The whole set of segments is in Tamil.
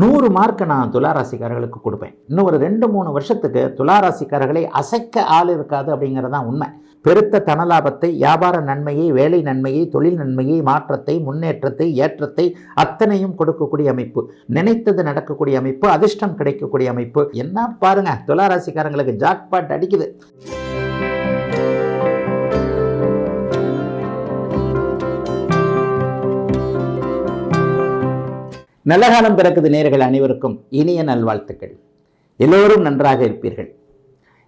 நூறு மார்க்கை நான் துளாராசிக்காரர்களுக்கு கொடுப்பேன். இன்னும் ஒரு ரெண்டு மூணு வருஷத்துக்கு துளாராசிக்காரர்களை அசைக்க ஆள் இருக்காது அப்படிங்கிறது தான் உண்மை. பெருத்த தனலாபத்தை வியாபார நன்மையை வேலை நன்மையை தொழில் நன்மையை மாற்றத்தை முன்னேற்றத்தை ஏற்றத்தை அத்தனையும் கொடுக்கக்கூடிய அமைப்பு. நினைத்தது நடக்கக்கூடிய அமைப்பு அதிர்ஷ்டம் கிடைக்கக்கூடிய அமைப்பு. என்ன பாருங்க துளாராசிக்காரங்களுக்கு ஜாக்பாட் அடிக்குது. நல்ல காலம் பிறக்குது நேர்கள் அனைவருக்கும் இனிய நல்வாழ்த்துக்கள். எல்லோரும் நன்றாக இருப்பீர்கள்.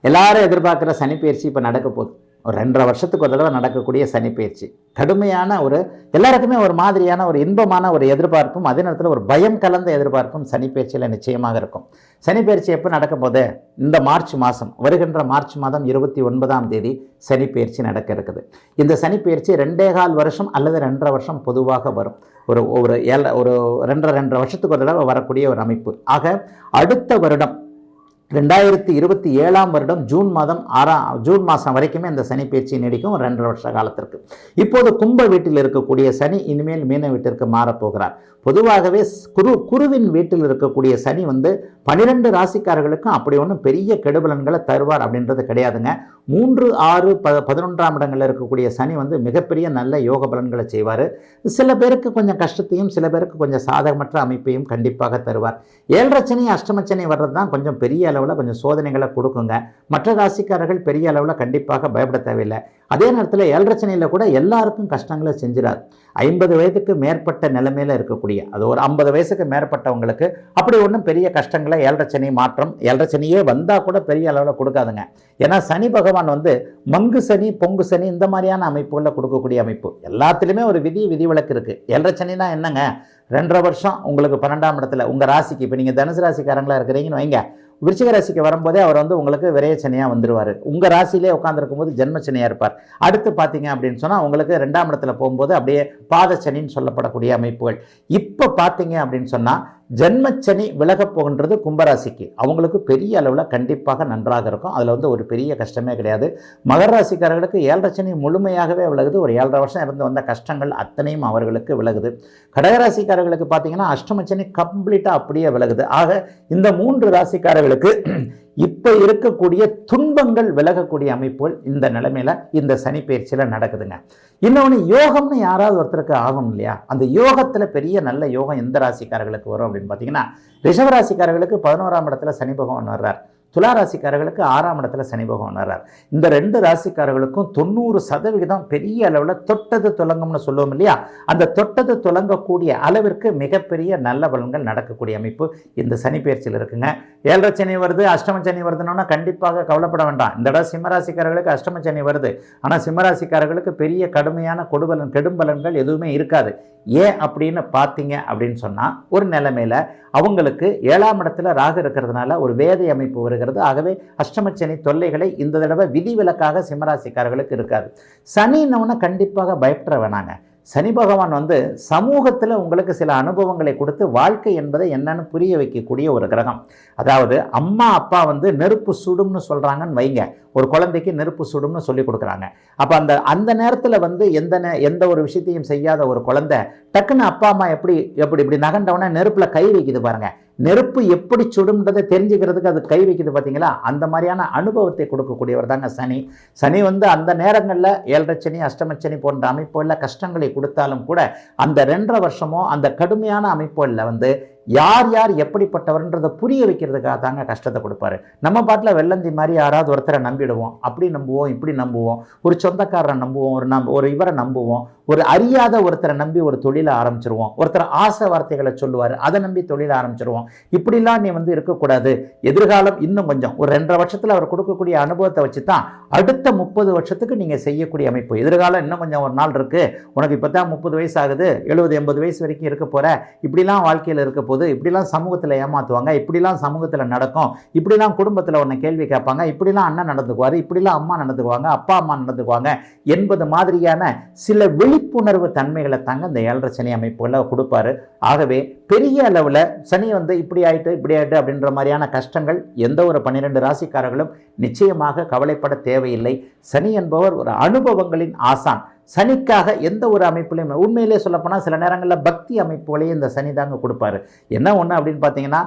எல்லாரும் எதிர்பார்க்குற சனிப்பயிற்சி இப்போ நடக்க போகுது. ஒரு ரெண்டரை வருஷத்துக்கு ஒரு தடவை நடக்கக்கூடிய சனிப்பயிற்சி கடுமையான ஒரு எல்லாருக்குமே ஒரு மாதிரியான ஒரு இன்பமான ஒரு எதிர்பார்ப்பும் அதே நேரத்தில் ஒரு பயம் கலந்த எதிர்பார்ப்பும் சனிப்பயிற்சியில் நிச்சயமாக இருக்கும். சனிப்பயிற்சி எப்போ நடக்க போது இந்த மார்ச் மாதம் வருகின்ற மார்ச் மாதம் இருபத்தி ஒன்பதாம் தேதி சனிப்பயிற்சி நடக்க இருக்குது. இந்த சனிப்பயிற்சி ரெண்டே கால் வருஷம் அல்லது ரெண்டரை வருஷம் பொதுவாக வரும். ஒரு ஒரு ஏழை ஒரு ரெண்டரை ரெண்டரை வருஷத்துக்கு ஒரு தடவை வரக்கூடிய ஒரு அமைப்பு. ஆக அடுத்த வருடம் ரெண்டாயிரத்தி இருபத்தி ஏழாம் வருடம் ஜூன் மாதம் ஆறாம் ஜூன் மாதம் வரைக்குமே இந்த சனி பயிற்சி நீடிக்கும். ரெண்டரை வருஷ காலத்திற்கு. இப்போது கும்ப வீட்டில் இருக்கக்கூடிய சனி இனிமேல் மீன வீட்டிற்கு மாறப்போகிறார். பொதுவாகவே குரு குருவின் வீட்டில் இருக்கக்கூடிய சனி வந்து பனிரெண்டு ராசிக்காரர்களுக்கும் அப்படி ஒன்றும் பெரிய கெடுபலன்களை தருவார் அப்படின்றது கிடையாதுங்க. மூன்று ஆறு ப பதினொன்றாம் இடங்களில் இருக்கக்கூடிய சனி வந்து மிகப்பெரிய நல்ல யோக பலன்களை செய்வார். சில பேருக்கு கொஞ்சம் கஷ்டத்தையும் சில பேருக்கு கொஞ்சம் சாதகமற்ற அமைப்பையும் கண்டிப்பாக தருவார். ஏழரை சனி அஷ்டமச்சனி வர்றது தான் கொஞ்சம் பெரிய அளவில் கொஞ்சம் சோதனைகளை கொடுக்குங்க. மற்ற ராசிக்காரர்கள் பெரிய அளவில் கண்டிப்பாக பயப்பட தேவையில்லை. அதே நேரத்தில் ஏழரை கூட எல்லாருக்கும் கஷ்டங்களை செஞ்சிடாது. ஐம்பது வயதுக்கு மேற்பட்ட நிலைமையில் இருக்கக்கூடிய அது ஒரு ஐம்பது வயசுக்கு மேற்பட்டவங்களுக்கு அப்படி ஒன்றும் பெரிய கஷ்டங்களை ஏழரை மாற்றம் ஏழரை வந்தால் கூட பெரிய அளவில் கொடுக்காதுங்க. ஏன்னா சனி பகவான் வந்து மங்கு சனி பொங்கு சனி இந்த மாதிரியான அமைப்புகளில் கொடுக்கக்கூடிய அமைப்பு. எல்லாத்துலேயுமே ஒரு விதி விதிவிலக்கு இருக்குது ஏழரை என்னங்க? ரெண்டரை வருஷம் உங்களுக்கு பன்னெண்டாம் இடத்துல உங்கள் ராசிக்கு இப்போ நீங்கள் தனுசு ராசிக்காரங்களாக இருக்கிறீங்கன்னு வைங்க. விருச்சிக ராசிக்கு வரும்போதே அவர் வந்து உங்களுக்கு விரைய சனியாக வந்துடுவார் உங்கள் ராசியிலே உட்காந்துருக்கும் போது ஜென்ம சனியாக இருப்பார். அடுத்து பார்த்தீங்க அப்படின்னு சொன்னால் உங்களுக்கு ரெண்டாம் இடத்துல போகும்போது அப்படியே பாத சனின்னு சொல்லப்படக்கூடிய அமைப்புகள். இப்போ பார்த்தீங்க அப்படின்னு சொன்னால் ஜென்மச்சனி விலகப் போகின்றது கும்பராசிக்கு. அவங்களுக்கு பெரிய அளவில் கண்டிப்பாக நன்றாக இருக்கும். அதில் வந்து ஒரு பெரிய கஷ்டமே கிடையாது. மகர ராசிக்காரர்களுக்கு ஏழரை சனி முழுமையாகவே விலகுது. ஒரு ஏழரை வருஷம் இருந்து வந்த கஷ்டங்கள் அத்தனையும் அவர்களுக்கு விலகுது. கடகராசிக்காரர்களுக்கு பார்த்தீங்கன்னா அஷ்டமச்சனி கம்ப்ளீட்டாக அப்படியே விலகுது. ஆக இந்த மூன்று ராசிக்காரர்களுக்கு இப்போ இருக்கக்கூடிய துன்பங்கள் விலகக்கூடிய அமைப்புகள் இந்த நிலைமையில இந்த சனி பயிற்சியில் நடக்குதுங்க. இன்னொன்று யோகம்னு யாராவது ஒருத்தருக்கு ஆகும் இல்லையா? அந்த யோகத்தில் பெரிய நல்ல யோகம் எந்த ராசிக்காரர்களுக்கு வரும் அப்படின்னு பார்த்தீங்கன்னா ரிஷவராசிக்காரர்களுக்கு பதினோராம் இடத்துல சனி பகவான் வர்றார். துலா ராசிக்காரர்களுக்கு ஆறாம் இடத்துல சனி பகவான் வர்றார். இந்த ரெண்டு ராசிக்காரர்களுக்கும் தொண்ணூறு சதவிகிதம் பெரிய அளவில் தொட்டது துலங்கும்னு சொல்லுவோம் இல்லையா? அந்த தொட்டது துலங்கக்கூடிய அளவிற்கு மிகப்பெரிய நல்ல பலன்கள் நடக்கக்கூடிய அமைப்பு இந்த சனி பயிற்சியில் இருக்குங்க. ஏழரை சனி வருது அஷ்டம சனி வருதுன்னா கண்டிப்பாக கவலைப்பட வேண்டாம். இந்த இடம் சிம்மராசிக்காரர்களுக்கு அஷ்டம சனி வருது. ஆனால் சிம்மராசிக்காரர்களுக்கு பெரிய கடுமையான கொடுபலன் கெடும்பலன்கள் எதுவுமே இருக்காது. ஏன் அப்படின்னு பார்த்தீங்க அப்படின்னு சொன்னால் ஒரு நிலைமையில் அவங்களுக்கு ஏழாம் இடத்துல ராகு இருக்கிறதுனால ஒரு வேதை அமைப்பு வருகிறது. ஆகவே அஷ்டமச்சனி தொல்லைகளை இந்த தடவை விதிவிலக்காக சிம்மராசிக்காரர்களுக்கு இருக்காது. சனின்னொன்னு கண்டிப்பாக பயப்பட வேணாங்க சனி பகவான் வந்து சமூகத்தில் உங்களுக்கு சில அனுபவங்களை கொடுத்து வாழ்க்கை என்பதை என்னன்னு புரிய வைக்கக்கூடிய ஒரு கிரகம். அதாவது அம்மா அப்பா வந்து நெருப்பு சுடும்னு சொல்கிறாங்கன்னு வைங்க. ஒரு குழந்தைக்கு நெருப்பு சுடும்னு சொல்லி கொடுக்குறாங்க. அப்போ அந்த அந்த நேரத்தில் வந்து எந்த நே எந்த ஒரு விஷயத்தையும் செய்யாத ஒரு குழந்தை டக்குன்னு அப்பா அம்மா எப்படி எப்படி இப்படி நகண்டவுடனே நெருப்பில் கை வைக்குது பாருங்க. நெருப்பு எப்படி சுடும்ன்றதை தெரிஞ்சுக்கிறதுக்கு அது கை வைக்குது பார்த்தீங்களா அந்த மாதிரியான அனுபவத்தை கொடுக்கக்கூடியவர் தாங்க சனி. சனி வந்து அந்த நேரங்களில் ஏழரைச்சனி சனி அஷ்டமச்சனி போன்ற அமைப்புகளில் கஷ்டங்களை கொடுத்தாலும் கூட அந்த ரெண்டரை வருஷமோ அந்த கடுமையான அமைப்புகளில் வந்து யார் யார் எப்படிப்பட்டவர்ன்றதை புரிய வைக்கிறதுக்காக தாங்க கஷ்டத்தை கொடுப்பாரு. நம்ம பாட்டில் வெள்ளந்தி மாதிரி யாராவது ஒருத்தரை நம்பிடுவோம். அப்படி நம்புவோம் இப்படி நம்புவோம். ஒரு சொந்தக்காரரை நம்புவோம் ஒரு நம்ப ஒரு இவரை நம்புவோம். ஒரு அறியாத ஒருத்தரை நம்பி ஒரு தொழிலை ஆரம்பிச்சிருவோம். ஒருத்தர் ஆசை வார்த்தைகளை சொல்லுவார் அதை நம்பி தொழிலை ஆரம்பிச்சிருவோம். இப்படிலாம் நீ வந்து இருக்கக்கூடாது. எதிர்காலம் இன்னும் கொஞ்சம். ஒரு ரெண்டரை வருஷத்தில் அவர் கொடுக்கக்கூடிய அனுபவத்தை வச்சு தான் அடுத்த முப்பது வருஷத்துக்கு நீங்கள் செய்யக்கூடிய அமைப்பு. எதிர்காலம் இன்னும் கொஞ்சம் ஒரு நாள் இருக்குது உனக்கு இப்போ தான் முப்பது வயசு ஆகுது. எழுபது எண்பது வயசு வரைக்கும் இருக்க போகிற இப்படிலாம் வாழ்க்கையில் இருக்க போது இப்படிலாம் சமூகத்தில் ஏமாற்றுவாங்க இப்படிலாம் சமூகத்தில் நடக்கும். இப்படிலாம் குடும்பத்தில் ஒன்று கேள்வி கேட்பாங்க இப்படிலாம் அண்ணன் நடந்துக்குவார் இப்படிலாம் அம்மா நடந்துக்குவாங்க அப்பா அம்மா நடந்துக்குவாங்க என்பது மாதிரியான சில விழிப்புணர்வு தன்மைகளை தாங்க இந்த ஏழரை சனி அமைப்புகளை கொடுப்பாரு. ஆகவே பெரிய அளவில் சனி வந்து இப்படி ஆயிட்டு இப்படி ஆயிட்டு அப்படின்ற மாதிரியான கஷ்டங்கள் எந்த ஒரு பன்னிரெண்டு ராசிக்காரர்களும் நிச்சயமாக கவலைப்பட தேவையில்லை. சனி என்பவர் ஒரு அனுபவங்களின் ஆசான். சனிக்காக எந்த ஒரு அமைப்புலையும் உண்மையிலே சொல்லப்போனால் சில நேரங்களில் பக்தி அமைப்புகளையும் இந்த சனி தாங்க கொடுப்பாரு. என்ன ஒன்று அப்படின்னு பார்த்தீங்கன்னா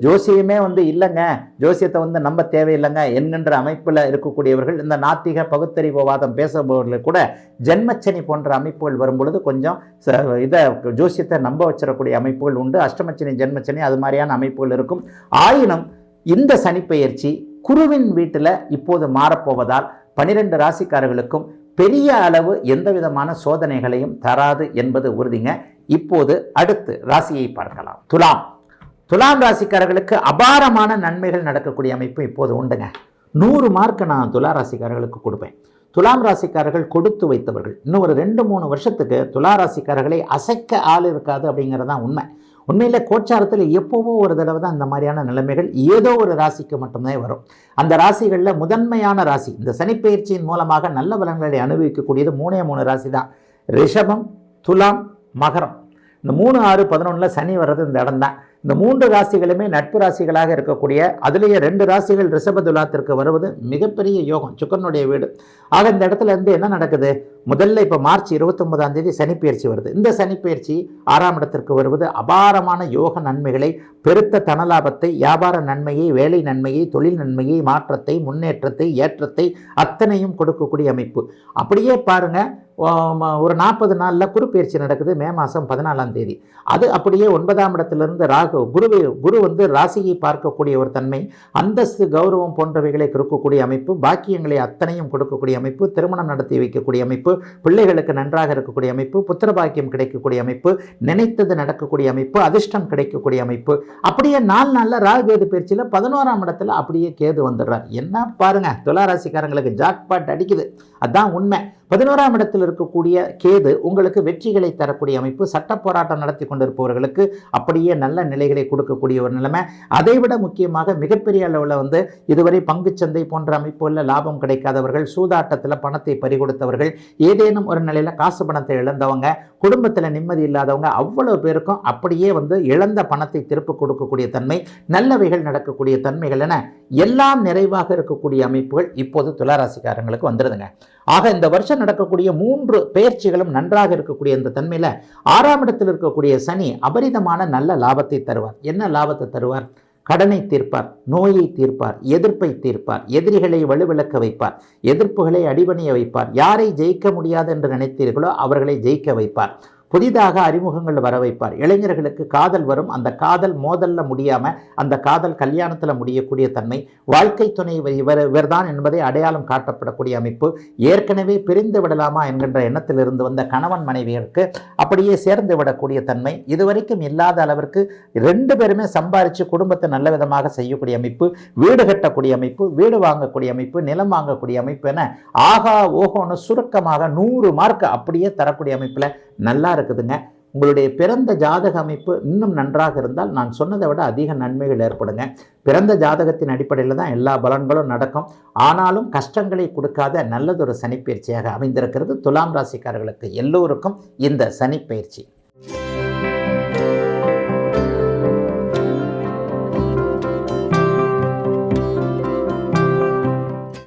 ஜோசியமே வந்து இல்லைங்க. ஜோசியத்தை வந்து நம்ப தேவையில்லைங்க. என்கின்ற அமைப்பில் இருக்கக்கூடியவர்கள் இந்த நாத்திக பகுத்தறிவுவாதம் பேசுபவர்கள் கூட ஜென்மச்சனி போன்ற அமைப்புகள் வரும்பொழுது கொஞ்சம் ச- இதை ஜோசியத்தை நம்ப வச்சிடக்கூடிய அமைப்புகள் உண்டு. அஷ்டமச்சனி ஜென்மச்சனி அது மாதிரியான அமைப்புகள் இருக்கும். ஆயினும் இந்த சனிப்பெயர்ச்சி குருவின் வீட்டில் இப்போது மாறப்போவதால் பனிரெண்டு ராசிக்காரர்களுக்கும் பெரிய அளவு எந்த விதமான சோதனைகளையும் தராது என்பது உறுதிங்க. இப்போது அடுத்து ராசியை பார்க்கலாம். துலாம். துலாம் ராசிக்காரர்களுக்கு அபாரமான நன்மைகள் நடக்கக்கூடிய அமைப்பு இப்போது உண்டுங்க. நூறு மார்க் நான் துலா ராசிக்காரர்களுக்கு கொடுப்பேன். துலாம் ராசிக்காரர்கள் கொடுத்து வைத்தவர்கள். இன்னும் ஒரு ரெண்டு மூணு வருஷத்துக்கு துலா ராசிக்காரர்களை அசைக்க ஆள் இருக்காது அப்படிங்கிறது தான் உண்மை. உண்மையில் கோச்சாரத்தில் எப்போவோ ஒரு தடவை தான் இந்த மாதிரியான நிலைமைகள் ஏதோ ஒரு ராசிக்கு மட்டும்தான் வரும். அந்த ராசிகளில் முதன்மையான ராசி இந்த சனிப்பெயர்ச்சியின் மூலமாக நல்ல பலன்களை அனுபவிக்கக்கூடியது மூணே மூணு ராசி தான். ரிஷபம் துலாம் மகரம். இந்த மூணு ஆறு பதினொன்றில் சனி வர்றது இந்த இடம் தான். இந்த மூன்று ராசிகளுமே நட்பு ராசிகளாக இருக்கக்கூடிய அதுலேயே ரெண்டு ராசிகள் ரிஷப துலாத்திற்கு வருவது மிகப்பெரிய யோகம் சுக்கரனுடைய வீடு. ஆக இந்த இடத்துல இருந்து என்ன நடக்குது? முதல்ல இப்போ மார்ச் இருபத்தொன்பதாம் தேதி சனிப்பெயர்ச்சி வருது. இந்த சனிப்பெயர்ச்சி ஆறாம் இடத்திற்கு வருவது அபாரமான யோக நன்மைகளை பெருத்த தனலாபத்தை வியாபார நன்மையை வேலை நன்மையை தொழில் நன்மையை மாற்றத்தை முன்னேற்றத்தை ஏற்றத்தை அத்தனையும் கொடுக்கக்கூடிய அமைப்பு. அப்படியே பாருங்க ஒரு நாற்பது நாளில் குருப்பெயர்ச்சி நடக்குது மே மாதம் பதினாலாம் தேதி. அது அப்படியே ஒன்பதாம் இடத்திலிருந்து ராகு குருவை குரு வந்து ராசியை பார்க்கக்கூடிய ஒரு தன்மை அந்தஸ்து கௌரவம் போன்றவைகளை கொடுக்கக்கூடிய அமைப்பு பாக்கியங்களை அத்தனையும் கொடுக்கக்கூடிய அமைப்பு திருமணம் நடத்தி வைக்கக்கூடிய அமைப்பு பிள்ளைகளுக்கு நன்றாக இருக்கக்கூடிய அமைப்பு புத்திர பாக்கியம் கிடைக்கக்கூடிய அமைப்பு நினைத்தது நடக்கக்கூடிய அமைப்பு அதிர்ஷ்டம் கிடைக்கக்கூடிய அமைப்பு. அப்படியே நாலு நாளில் ராகு கேது பயிற்சியில் பதினோராம் இடத்துல அப்படியே கேது வந்துடுறார். என்ன பாருங்கள் துளாராசிக்காரங்களுக்கு ஜாக்பாட் அடிக்குது. அதான் உண்மை. பதினோராம் இடத்தில் இருக்கக்கூடிய கேது உங்களுக்கு வெற்றிகளை தரக்கூடிய அமைப்பு சட்ட போராட்டம் நடத்தி கொண்டிருப்பவர்களுக்கு அப்படியே நல்ல நிலைகளை கொடுக்கக்கூடிய ஒரு நிலைமை. அதைவிட முக்கியமாக மிகப்பெரிய அளவில் வந்து இதுவரை பங்குச்சந்தை போன்ற அமைப்புகளில் லாபம் கிடைக்காதவர்கள் சூதாட்டத்தில் பணத்தை பறிகொடுத்தவர்கள் ஏதேனும் ஒரு நிலையில் காசு பணத்தை இழந்தவங்க குடும்பத்தில் நிம்மதி இல்லாதவங்க அவ்வளவு பேருக்கும் அப்படியே வந்து இழந்த பணத்தை திருப்பி கொடுக்கக்கூடிய தன்மை நல்லவைகள் நடக்கக்கூடிய தன்மைகள் என எல்லாம் நிறைவாக இருக்கக்கூடிய அமைப்புகள் இப்போது துளாராசிக்காரங்களுக்கு வந்துடுதுங்க ஆக இந்த வருஷம் நடக்கக்கூடிய மூன்று பெயர்ச்சிகளும் நன்றாக இருக்கக்கூடிய இந்த தன்மையில் ஆறாம் இடத்தில் இருக்கக்கூடிய சனி அபரிதமான நல்ல லாபத்தை தருவார். என்ன லாபத்தை தருவார்? கடனை தீர்ப்பார் நோயை தீர்ப்பார் எதிர்ப்பை தீர்ப்பார் எதிரிகளை வலுவிளக்க வைப்பார் எதிர்ப்புகளை அடிபணிய வைப்பார். யாரை ஜெயிக்க முடியாது என்று நினைத்தீர்களோ அவர்களை ஜெயிக்க வைப்பார். புதிதாக அறிமுகங்கள் வர வைப்பார். இளைஞர்களுக்கு காதல் வரும். அந்த காதல் மோதல்ல முடியாமல் அந்த காதல் கல்யாணத்துல முடியக்கூடிய தன்மை வாழ்க்கை துணை இவர் இவர்தான் என்பதை அடையாளம் காட்டப்படக்கூடிய அமைப்பு ஏற்கனவே பிரிந்து விடலாமா என்கின்ற எண்ணத்திலிருந்து வந்த கணவன் மனைவியருக்கு அப்படியே சேர்ந்து விடக்கூடிய தன்மை இதுவரைக்கும் இல்லாத அளவிற்கு ரெண்டு பேருமே சம்பாரித்து குடும்பத்தை நல்ல விதமாக செய்யக்கூடிய அமைப்பு வீடு கட்டக்கூடிய அமைப்பு வீடு வாங்கக்கூடிய அமைப்பு நிலம் வாங்கக்கூடிய அமைப்பு என ஆகா ஓஹோன்னு சுருக்கமாக நூறு மார்க் அப்படியே தரக்கூடிய அமைப்பில் நல்லா இருக்குதுங்க. உங்களுடைய பிறந்த ஜாதக அமைப்பு இன்னும் நன்றாக இருந்தால் நான் சொன்னதை விட அதிக நன்மைகள் ஏற்படுங்க. பிறந்த ஜாதகத்தின் அடிப்படையில் தான் எல்லா பலன்களும் நடக்கும். ஆனாலும் கஷ்டங்களை கொடுக்காத நல்லதொரு சனிப்பயிற்சியாக அமைந்திருக்கிறது. துலாம் ராசிக்காரர்களுக்கு எல்லோருக்கும் இந்த சனிப்பயிற்சி.